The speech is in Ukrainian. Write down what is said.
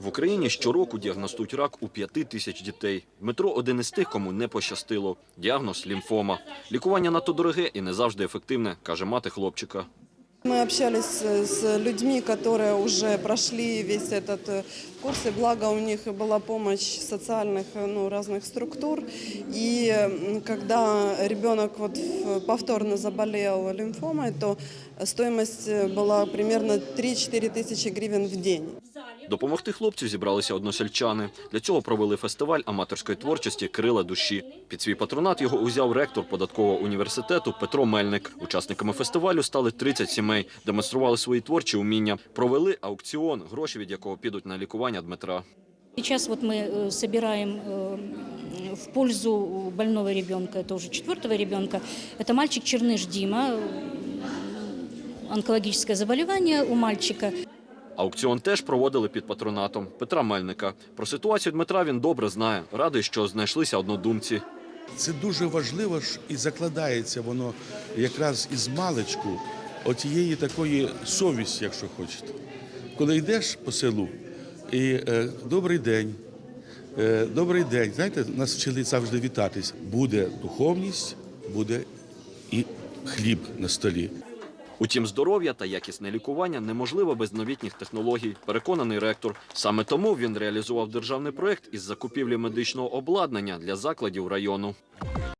В Україні щороку діагностують рак у п'яти тисяч дітей. Дмитро один із тих, кому не пощастило. Діагноз лімфома. Лікування надто дороге і не завжди ефективне, каже мати хлопчика. Мы общались э, с людьми, которые уже прошли весь этот э, курс, и благо у них была помощь социальных э, ну, разных структур. И м, когда ребенок вот в- повторно заболел лимфомой, то стоимость э, была примерно 3-4 тысячи гривен в день. Допомогти хлопцю зібралися односельчани. Для цього провели фестиваль аматорської творчості Крила душі. Під свій патронат його узяв ректор податкового університету Петро Мельник. Учасниками фестивалю стали 30 сімей, демонстрували свої творчі уміння, провели аукціон, гроші від якого підуть на лікування Дмитра. Сейчас вот мы э, собираем э, в пользу больного ребенка, это уже четвертого ребенка. Это мальчик Черныш Дима, э, онкологическое заболевание у мальчика. Аукціон теж проводили під патронатом Петра Мельника. Про ситуацію Дмитра він добре знає. Радий, що знайшлися однодумці. Це дуже важливо і закладається воно якраз із маличку отієї такої совісті, якщо хочете. Коли йдеш по селу і е, добрий день, е, добрий день. Знаєте, нас вчили завжди вітатись. Буде духовність, буде і хліб на столі. Утім, здоров'я та якісне лікування неможливо без новітніх технологій, переконаний ректор. Саме тому він реалізував державний проект із закупівлі медичного обладнання для закладів району.